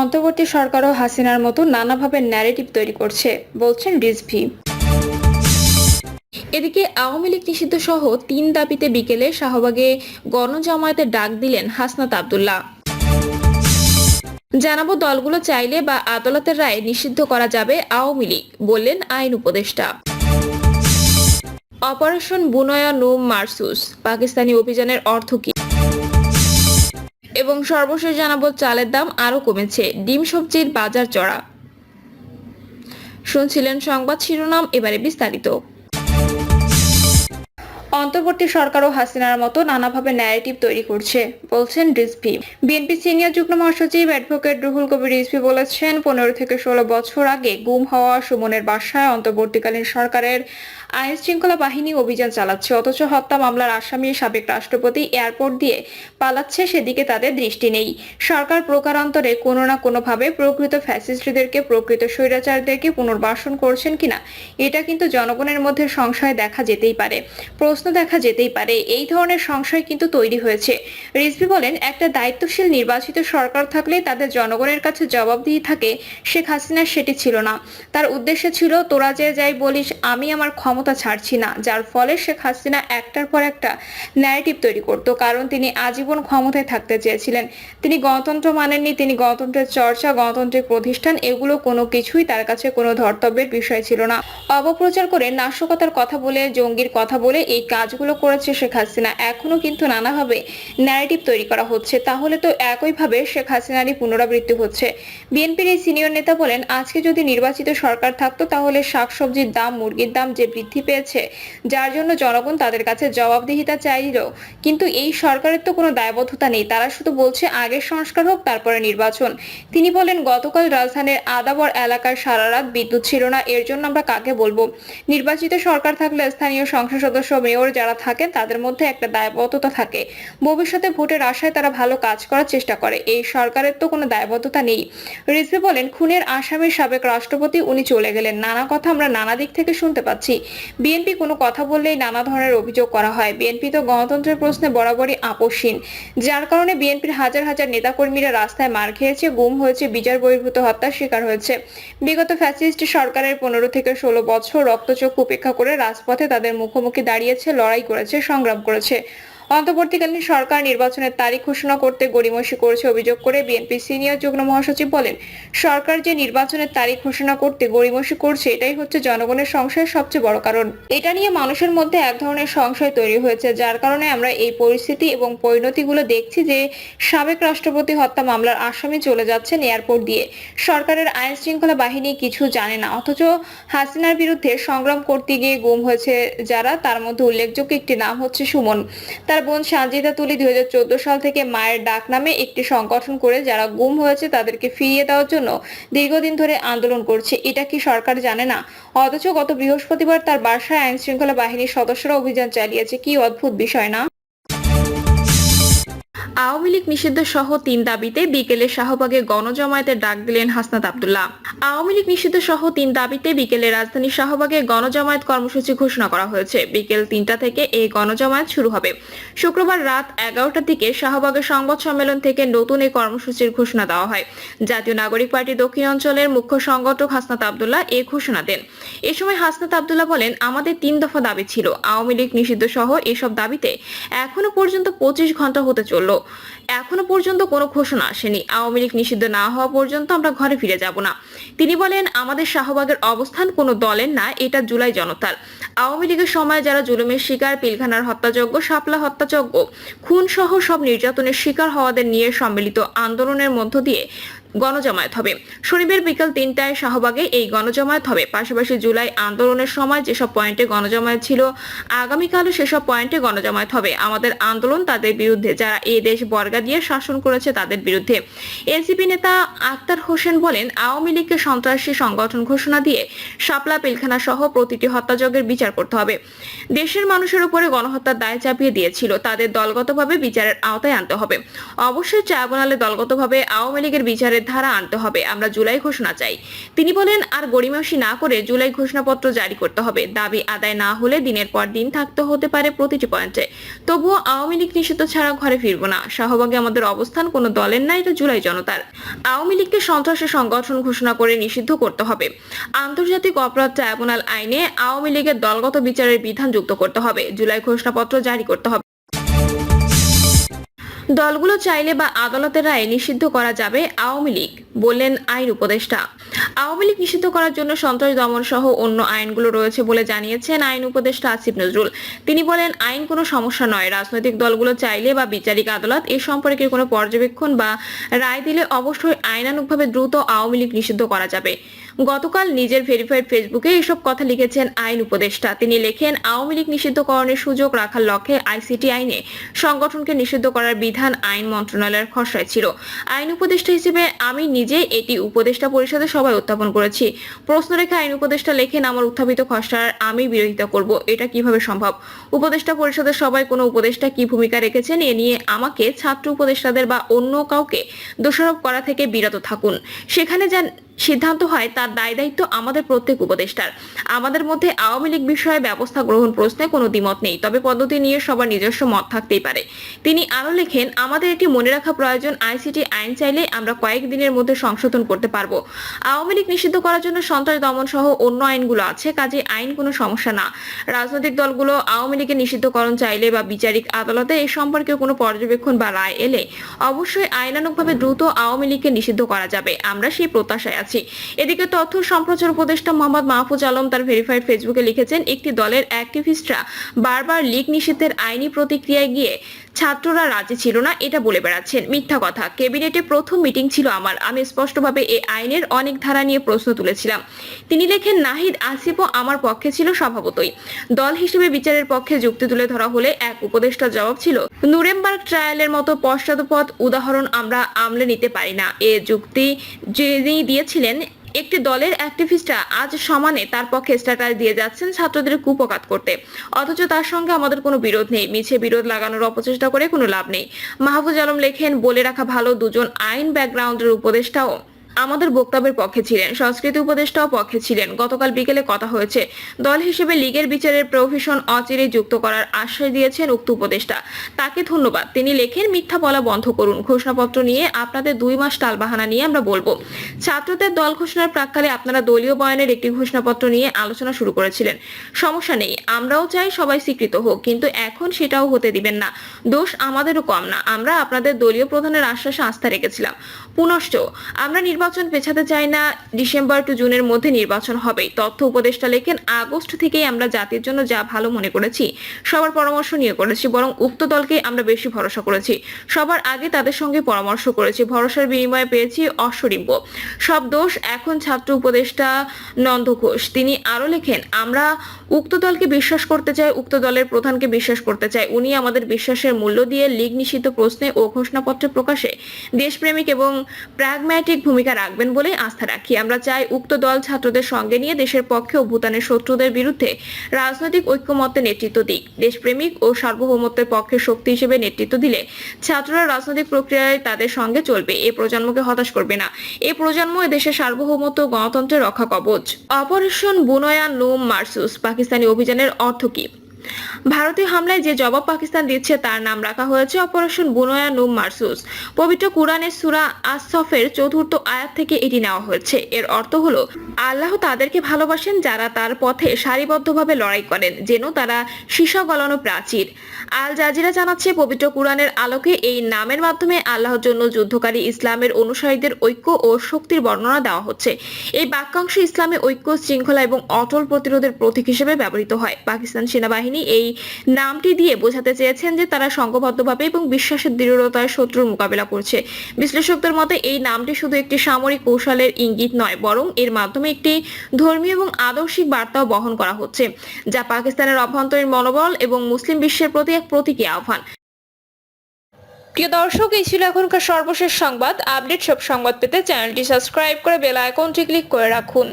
অন্তর্বর্তী সরকারও হাসিনার মতো নানাভাবে ন্যারেটিভ তৈরি করছে, বলছেন রিজভি। এদিকে আওয়ামী লীগ নিষিদ্ধ সহ তিন দাবিতে বিকেলে শাহবাগে গণজামায়াতে ডাক দিলেন হাসনাত আবদুল্লাহ। জানাব দলগুলো চাইলে বা আদালতের রায়ে নিষিদ্ধ করা যাবে আওয়ামী লীগ, বললেন আইন উপদেষ্টা। অপারেশন বুনয়া নুম মারসুস, পাকিস্তানি অভিযানের অর্থ কি? এবং সর্বশেষ জানাব চালের দাম আরও কমেছে। ডিম, সবজির বাজার চড়া। শুনছিলেন সংবাদ শিরোনাম, এবারে বিস্তারিত। অন্তর্বর্তী সরকারও হাসিনার মতো নানাভাবে ন্যারেটিভ তৈরি করছে, বলছেন রিজভি। বিএনপি সিনিয়র যুগ্ম মহাসচিব অ্যাডভোকেট রুহুল কবির রিজভি বলেছেন, পনেরো থেকে ষোলো বছর আগে গুম হওয়া সুমনের বাসায় অন্তর্বর্তীকালীন সরকারের আইন শৃঙ্খলা বাহিনী অভিযান চালাচ্ছে, অথচ হত্যা মামলার আসামি সাবেক রাষ্ট্রপতি এয়ারপোর্ট দিয়ে পালাচ্ছে, সেদিকে তাদের দৃষ্টি নেই। সরকার প্রকারান্তরে কোনো না কোনোভাবে প্রকৃত ফ্যাসিস্টদেরকে, প্রকৃত স্বৈরাচারদেরকে পুনর্বাসন করছেন কিনা, এটা কিন্তু জনগণের মধ্যে সংশয় দেখা যেতেই পারে। প্রশ্ন দেখা যেতেই পারে। এই ধরনের সংশয় কিন্তু তৈরি হয়েছে। রিজভি বলেন, একটা দায়িত্বশীল নির্বাচিত সরকার থাকলে তাদের জনগণের কাছে জবাবদিহি থাকে, শেখ হাসিনার সেটি ছিল না। তার উদ্দেশ্য ছিল, তোরা যে যাই বলিস, আমি আমার ক্ষমতা ছাড়ছি না। যার ফলে শেখ হাসিনা একটার পর একটা ন্যারেটিভ তৈরি করত, কারণ তিনি আজীবন ক্ষমতায় থাকতে চেয়েছিলেন। তিনি গণতন্ত্র মানেননি, তিনি গণতন্ত্রের চর্চা গণতন্ত্রের প্রতিষ্ঠান, এগুলো কোনো কিছুই তার কাছে কোনো ধর্তব্যের বিষয় ছিল না। অপপ্রচার করে নাশকতার কথা বলে, জঙ্গির কথা বলে এই কাজগুলো করেছে শেখ হাসিনা, এখনও কিন্তু নানাভাবে ন্যারেটিভ তৈরি করা হচ্ছে। তাহলে তো একইভাবে শেখ হাসিনারই পুনরাবৃত্তি হচ্ছে। বিএনপির এই সিনিয়র নেতা বলেন, আজকে যদি নির্বাচিত সরকার থাকতো, তাহলে শাকসবজির দাম, মুরগির দাম যে বৃদ্ধি পেয়েছে, যার জন্য জনগণ তাদের কাছে জবাবদিহিতা চাইল। কিন্তু এই সরকারের তো কোনো দায়বদ্ধতা নেই। তারা শুধু বলছে, আগের সংস্কার হোক, তারপরে নির্বাচন। তিনি বলেন, গতকাল রাজধানীর আদাবর এলাকার সারা রাত বিদ্যুৎ ছিল না। এর জন্য আমরা কাকে বলব? নির্বাচিত সরকার থাকলে স্থানীয় সংসদ সদস্য, মেয়র যারা থাকেন, তাদের মধ্যে একটা দায়বদ্ধতা থাকে। ভবিষ্যতে ভোটের আশায় তারা ভালো কাজ করার চেষ্টা করে। এই সরকারের তো কোনো দায়বদ্ধতা নেই। রিজভি বলেন, খুনের আসামির সাবেক রাষ্ট্রপতি উনি চলে গেলেন। নানা কথা আমরা নানা দিক থেকে শুনতে পাচ্ছি। বিএনপি কোনো কথা বললেই নানা ধরনের অভিযোগ করা হয়। বিএনপি তো গণতন্ত্রের প্রশ্নে বরাবরই আপোষহীন। যার কারণে বিএনপির হাজার হাজার নেতাকর্মীরা রাস্তায় মার খেয়েছে, গুম হয়েছে, বিচার বহির্ভূত হত্যার শিকার হয়েছে। বিগত ফ্যাসিস্ট সরকারের পনেরো থেকে ষোলো বছর রক্তচক্ষু উপেক্ষা করে রাজপথে তাদের মুখোমুখি দাঁড়িয়েছে লড়াই করেছে সংগ্রাম করেছে। অন্তর্বর্তীকালীন সরকার নির্বাচনের তারিখ ঘোষণা করতে গড়িমসি করেছে অভিযোগ করে বিএনপি সিনিয়র যুগ্ম মহাসচিব বলেন, সরকার যে নির্বাচনের তারিখ ঘোষণা করতে গড়িমসি করছে, এটাই হচ্ছে জনগণের সংশয়ের সবচেয়ে বড় কারণ। এটা নিয়ে মানুষের মধ্যে এক ধরনের সংশয় তৈরি হয়েছে, যার কারণে আমরা এই পরিস্থিতি এবং পরিণতিগুলো দেখছি যে সাবেক রাষ্ট্রপতি হত্যা মামলার আসামি চলে যাচ্ছেন এয়ারপোর্ট দিয়ে। সরকারের আইন শৃঙ্খলা বাহিনী কিছু জানে না, অথচ হাসিনার বিরুদ্ধে সংগ্রাম করতে গিয়ে গুম হয়েছে যারা, তার মধ্যে উল্লেখযোগ্য একটি নাম হচ্ছে সুমন। তার বোন সানজিদা তুলি দুই হাজার চোদ্দ সাল থেকে মায়ের ডাক নামে একটি সংগঠন করে যারা গুম হয়েছে তাদেরকে ফিরিয়ে দেওয়ার জন্য দীর্ঘদিন ধরে আন্দোলন করছে। এটা কি সরকার জানে না? অথচ গত বৃহস্পতিবার তার বাসায় আইন শৃঙ্খলা বাহিনীর সদস্যরা অভিযান চালিয়েছে। কি অদ্ভুত বিষয় না? আওয়ামী লীগ নিষিদ্ধ সহ তিন দাবিতে বিকেলে শাহবাগে গণজমায়েতের ডাক দিলেন হাসনাত আবদুল্লাহ। আওয়ামী লীগ নিষিদ্ধ সহ তিন দাবিতে বিকেলে রাজধানী শাহবাগে গণজমায়েত কর্মসূচি ঘোষণা করা হয়েছে। বিকেল তিনটা থেকে এই গণজমায়েত শুরু হবে। শুক্রবার রাত এগারোটার দিকে শাহবাগের সংবাদ সম্মেলন থেকে নতুন এই কর্মসূচির ঘোষণা দেওয়া হয়। জাতীয় নাগরিক পার্টি দক্ষিণ অঞ্চলের মুখ্য সংগঠক হাসনাত আবদুল্লাহ এ ঘোষণা দেন। এ সময় হাসনাত আবদুল্লাহ বলেন, আমাদের তিন দফা দাবি ছিল। আওয়ামী লীগ নিষিদ্ধ সহ এসব দাবিতে এখনও পর্যন্ত পঁচিশ ঘণ্টা হতে চলল। এখনও পর্যন্ত কোনো ঘোষণা আসেনি। আওয়ামী লীগ নিষিদ্ধ না হওয়া পর্যন্ত আমরা ঘরে ফিরে যাব না। তিনি বলেন, আমাদের শাহবাগের অবস্থান কোনো দলের না, এটা জুলাই জনতার। আওয়ামী লীগের সময় যারা জুলুমের শিকার, পিলখানার হত্যাযজ্ঞ শাপলা হত্যাযজ্ঞ খুন সহ সব নির্যাতনের শিকার হওয়াদের নিয়ে সম্মিলিত আন্দোলনের মধ্য দিয়ে গণজমায়েত হবে। শনিবার বিকাল তিনটায় শাহবাগে এই গণজমায়েত হবে। পাশাপাশি জুলাই আন্দোলনের সময় যেসব পয়েন্টে গণজমায়েত ছিল, আগামীকালও সেসব পয়েন্টে গণজমায়েত হবে। আমাদের আন্দোলন তাদের বিরুদ্ধে, যারা এই দেশ বর্গা দিয়ে শাসন করেছে তাদের বিরুদ্ধে। এনসিপি নেতা আক্তার হোসেন বলেন, আওয়ামী লীগকে সন্ত্রাসী সংগঠন ঘোষণা দিয়ে শাপলা পিলখানা সহ প্রতিটি হত্যাযজ্ঞের বিচার করতে হবে। দেশের মানুষের উপরে গণহত্যার দায় চাপিয়ে দিয়েছিল। তাদের দলগতভাবে বিচারের আওতায় আনতে হবে। অবশ্যই ট্রাইব্যুনালে দলগতভাবে আওয়ামী লীগের বিচারের দলের ধারা আনতে হবে, আমরা জুলাই ঘোষণা চাই। তিনি বলেন, আর গড়িমসি না করে জুলাই ঘোষণাপত্র জারি করতে হবে। দাবি আদায় না হলে দিনের পর দিন থাকতে হতে পারে প্রতিটি পয়েন্টে। তবুও আওয়ামী লীগ নিষিদ্ধ ছাড়া ঘরে ফিরবো না। শাহবাগে আমাদের অবস্থান, কোনো দলের না, এটা জুলাই জনতার। আওয়ামী লীগকে সন্ত্রাসী সংগঠন ঘোষণা করে নিষিদ্ধ করতে হবে। আন্তর্জাতিক অপরাধ ট্রাইব্যুনাল আইনে আওয়ামী লীগের দলগত বিচারের বিধান যুক্ত করতে হবে। জুলাই ঘোষণাপত্র জারি করতে হবে। দলগুলো চাইলে বা আদালতের রায়ে নিষিদ্ধ করা যাবে আওয়ামী লীগ, বললেন আইন উপদেষ্টা। আওয়ামী লীগ নিষিদ্ধ করার জন্য সন্ত্রাস দমন সহ অন্য আইনগুলো রয়েছে বলে জানিয়েছেন আইন উপদেষ্টা আসিফ নজরুল। তিনি বলেন, আইন কোনো সমস্যা নয়। রাজনৈতিক দলগুলো চাইলে বা বিচারিক আদালত এ সম্পর্কে কোনো পর্যবেক্ষণ বা রায় দিলে অবশ্যই আইনানুগভাবে দ্রুত আওয়ামী লীগ নিষিদ্ধ করা যাবে। গতকাল নিজের ভেরিফাইড ফেসবুকে এসব কথা লিখেছেন আইন উপদেষ্টা। তিনি লেখেন, আওয়ামী লীগ নিষিদ্ধকরণের সুযোগ রাখার লক্ষ্যে আইসিটি আইনে সংগঠনকে নিষিদ্ধ করার বিধান আইন মন্ত্রণালয়ের খসড়ায় ছিল। আইন উপদেষ্টা হিসেবে আমি নিজে এটি উপদেষ্টা পরিষদে সবাই উত্থাপন করেছি। প্রশ্ন রেখে আইন উপদেষ্টা লেখেন, আমার উত্থাপিত খসড়ার আমি বিরোধিতা করব। এটা কীভাবে সম্ভব? উপদেষ্টা পরিষদের সবাই কোনো উপদেষ্টা কি ভূমিকা রেখেছেন? এ নিয়ে আমাকে ছাত্র উপদেষ্টাদের বা অন্য কাউকে দোষারোপ করা থেকে বিরত থাকুন। সেখানে যান সিদ্ধান্ত হয় তার দায় দায়িত্ব আমাদের প্রত্যেক উপদেষ্টার। আমাদের মধ্যে আওয়ামী লীগ বিষয়ে ব্যবস্থা গ্রহণ প্রশ্নে কোনো দ্বিমত নেই, তবে পদ্ধতি নিয়ে সবার নিজস্ব মত থাকতেই পারে। তিনি আরও লেখেন, আমাদের এটি মনে রাখা প্রয়োজন, আইসিটি আইন চাইলে আমরা কয়েক দিনের মধ্যে সংশোধন করতে পারব। আওয়ামী লীগ নিষিদ্ধ করার জন্য সন্ত্রাস দমন সহ অন্য আইনগুলো আছে, কাজে আইন কোনো সমস্যা না। রাজনৈতিক দলগুলো আওয়ামী লীগের নিষিদ্ধকরণ চাইলে বা বিচারিক আদালতে এ সম্পর্কে কোনো পর্যবেক্ষণ বা রায় এলে অবশ্যই আইনানুগভাবে দ্রুত আওয়ামী লীগকে নিষিদ্ধ করা যাবে। আমরা সেই প্রত্যাশায় আছি। এদিকে তথ্য সম্প্রচার উপদেষ্টা মোহাম্মদ মাহফুজ আলম তার ভেরিফাইড ফেসবুকে লিখেছেন, একটি দলের অ্যাক্টিভিস্টরা বারবার লীগ নিষিদ্ধের আইনি প্রতিক্রিয়ায় গিয়ে ছাত্ররা রাজি ছিল না, এটা বলে বেড়াচ্ছেন। মিথ্যা কথা। ক্যাবিনেটে প্রথম মিটিং ছিল আমার। আমি স্পষ্টভাবে এই আইনের অনেক ধারা নিয়ে প্রশ্ন তুলেছিলাম। তিনি লেখেন, নাহিদ আসিফও আমার পক্ষে ছিল স্বভাবতই। দল হিসেবে বিচারের পক্ষে যুক্তি তুলে ধরা হলে এক উপদেষ্টার জবাব ছিল, নুরেমবার্গ ট্রায়ালের মতো পশ্চাদপদ উদাহরণ আমরা আমলে নিতে পারি না। এ যুক্তি যিনি দিয়েছিলেন একটি দলের অ্যাক্টিভিস্টরা আজ সমানে তার পক্ষে স্ট্যাটাস দিয়ে যাচ্ছেন ছাত্রদের কুপকাত করতে। অথচ তার সঙ্গে আমাদের কোনো বিরোধ নেই। মিছে বিরোধ লাগানোর অপচেষ্টা করে কোনো লাভ নেই। মাহফুজ আলম লেখেন, বলে রাখা ভালো দুজন আইন ব্যাকগ্রাউন্ডের উপদেষ্টাও আমাদের বক্তব্যের পক্ষে ছিলেন, সংস্কৃতি উপদেষ্টাও পক্ষে ছিলেন। গতকাল বিকেলে কথা হয়েছে, দল হিসেবে লীগের বিচারের প্রভিশন অচিরে যুক্ত করার আশ্বাস দিয়েছেন উক্ত উপদেষ্টা। তাকে ধন্যবাদ। তিনি লেখেন, মিথ্যা বলা বন্ধ করুন। ঘোষণাপত্র নিয়ে আপনাদের দুই মাস টালবাহানা নিয়ে আমরা বলব। ছাত্রদের দল ঘোষণার প্রাককালে আপনারা দলীয় বয়ানের একটি ঘোষণাপত্র নিয়ে আলোচনা শুরু করেছিলেন। সমস্যা নেই, আমরাও চাই সবাই স্বীকৃত হোক, কিন্তু এখন সেটাও হতে দিবেন না। দোষ আমাদেরও কম না। আমরা আপনাদের দলীয় প্রধানের আশ্বাসে আস্থা রেখেছিলাম। পুনশ্চ, আমরা নির্বাচন পেছাতে চাই না, ডিসেম্বর টু জুনের মধ্যে নির্বাচন হবে, তথ্য উপদেষ্টা লেখেন, আগস্ট থেকেই আমরা জাতির জন্য যা ভালো মনে করেছি, সবার পরামর্শ নিয়ে করেছি, বরং উক্ত দলকে আমরা বেশি ভরসা করেছি, সবার আগে তাদের সঙ্গে পরামর্শ করেছি, ভরসার বিনিময়ে পেয়েছি অশ্বরিম্ব সব দোষ এখন ছাত্র উপদেষ্টা নন্দ ঘোষ, তিনি আরও লেখেন, আমরা উক্ত দলকে বিশ্বাস করতে চাই, উক্ত দলের প্রধানকে বিশ্বাস করতে চাই, উনি আমাদের বিশ্বাসের মূল্য দিয়ে লীগ নিষিদ্ধ প্রশ্নে ও ঘোষণাপত্র প্রকাশে দেশপ্রেমিক এবং প্র্যাগম্যাটিক ভূমিকা রাখবেন বলে আস্থা রাখি। আমরা চাই উক্ত দল ছাত্রদের সঙ্গে নিয়ে দেশের পক্ষে ও ভুটানের শত্রুদের বিরুদ্ধে রাজনৈতিক ঐক্যমত্যে নেতৃত্ব দিক। দেশপ্রেমিক ও সার্বভৌমত্বের পক্ষে শক্তি হিসেবে নেতৃত্ব দিলে ছাত্ররা রাজনৈতিক প্রক্রিয়ায় তাদের সঙ্গে চলবে। এ প্রজন্মকে হতাশ করবে না। এ প্রজন্ম দেশের সার্বভৌমত্ব গণতন্ত্রের রক্ষা কবচ। অপারেশন বুনয়া নোম মার্সুস, পাকিস্তানি অভিযানের অর্থ কি? ভারতীয় হামলায় যে জবাব পাকিস্তান দিচ্ছে তার নাম রাখা হয়েছে অপারেশন বুনয়া নুম মারসুস। পবিত্র কুরআনের সূরা আসফের চতুর্থ আয়াত থেকে এটি নেওয়া হয়েছে। এর অর্থ হলো, আল্লাহ তাদেরকে ভালোবাসেন যারা তার পথে সারিবদ্ধভাবে লড়াই করেন, যেন তারা সীসা গলানো প্রাচীর। আল জাজিরা জানাচ্ছে, পবিত্র কুরআনের আলোকে এই নামের মাধ্যমে আল্লাহর জন্য যুদ্ধকারী ইসলামের অনুসারীদের ঐক্য ও শক্তির বর্ণনা দেওয়া হচ্ছে। এই বাক্যাংশ ইসলামে ঐক্য, শৃঙ্খলা এবং অটল প্রতিরোধের প্রতীক হিসেবে ব্যবহৃত হয়। পাকিস্তান সেনাবাহিনী এই নামটি দিয়ে বোঝাতে চেয়েছেন যে তারা সংঘবদ্ধভাবে এবং বিশ্বাসের দৃঢ়তায় শত্রুর মোকাবিলা করছে। বিশ্লেষকদের মতে, এই নামটি শুধু একটি সামরিক কৌশলের ইঙ্গিত নয়, বরং এর মাধ্যমে একটি ধর্মীয় এবং আদর্শিক বার্তাও বহন করা হচ্ছে, যা পাকিস্তানের অভ্যন্তরীণ মনোবল এবং মুসলিম বিশ্বের প্রতি এক প্রতীকী আহ্বান। প্রিয় দর্শক, এই ছিল এখনকার সর্বশেষ সংবাদ। আপডেট সব সংবাদ পেতে চ্যানেলটি সাবস্ক্রাইব করে বেল আইকনটি ক্লিক করে রাখুন।